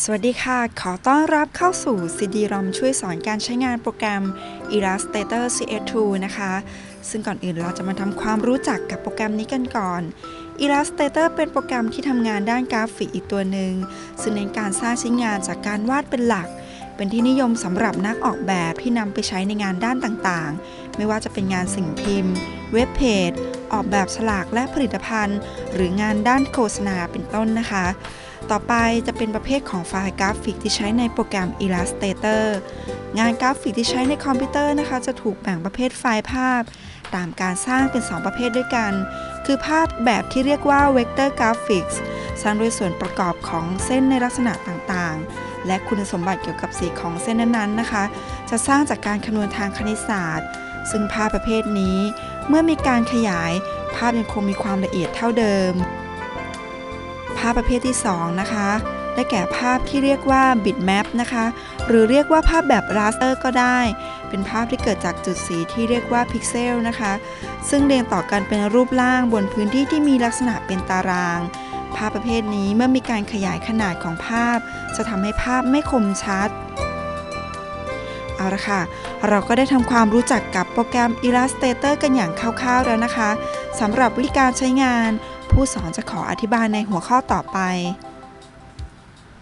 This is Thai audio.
สวัสดีค่ะ ขอต้อนรับเข้าสู่ CD-ROM ช่วยสอนการใช้งานโปรแกรม Illustrator CS2 นะคะ ซึ่งก่อนอื่นเราจะมาทำความรู้จักกับโปรแกรมนี้กันก่อน Illustrator เป็นโปรแกรมที่ทำงานด้านกราฟิกอีกตัวหนึ่ง ซึ่งเน้นการสร้างชิ้นงานจากการวาดเป็นหลัก เป็นที่นิยมสำหรับนักออกแบบที่นำไปใช้ในงานด้านต่างๆ ไม่ว่าจะเป็นงานสิ่งพิมพ์ เว็บเพจ ออกแบบฉลากและผลิตภัณฑ์ หรืองานด้านโฆษณาเป็นต้นนะคะ ต่อไปจะเป็นประเภทของไฟล์กราฟิกที่ใช้ในโปรแกรม Illustrator งานกราฟิกที่ใช้ในคอมพิวเตอร์นะคะ จะถูกแบ่งประเภทไฟล์ภาพ ตามการสร้างเป็น 2 ประเภทด้วยกัน คือภาพแบบที่เรียกว่า Vector Graphics สร้างโดยส่วนประกอบของเส้นในลักษณะต่างๆ และคุณสมบัติเกี่ยวกับสีของเส้นนั้นๆนะคะ จะสร้างจากการคำนวณทางคณิตศาสตร์ ซึ่งภาพประเภทนี้ เมื่อมีการขยาย ภาพยังคงมีความละเอียดเท่าเดิมาพประเภทที่ 2 นะคะ ได้แก่ภาพที่เรียกว่า bitmap นะคะ หรือเรียกว่าภาพแบบ raster ก็ได้ เป็นภาพที่เกิดจากจุดสีที่เรียกว่าพิกเซลนะคะ ซึ่งเรียงต่อกันเป็นรูปร่างบนพื้นที่ที่มีลักษณะเป็นตาราง ภาพประเภทนี้เมื่อมีการขยายขนาดของภาพ จะทำให้ภาพไม่คมชัดเอาละค่ะ เราก็ได้ทำความรู้จักกับโปรแกรม Illustrator กันอย่างคร่าวๆแล้วนะคะ สำหรับวิธีการใช้งาน ผู้สอนจะขออธิบายในหัวข้อต่อไป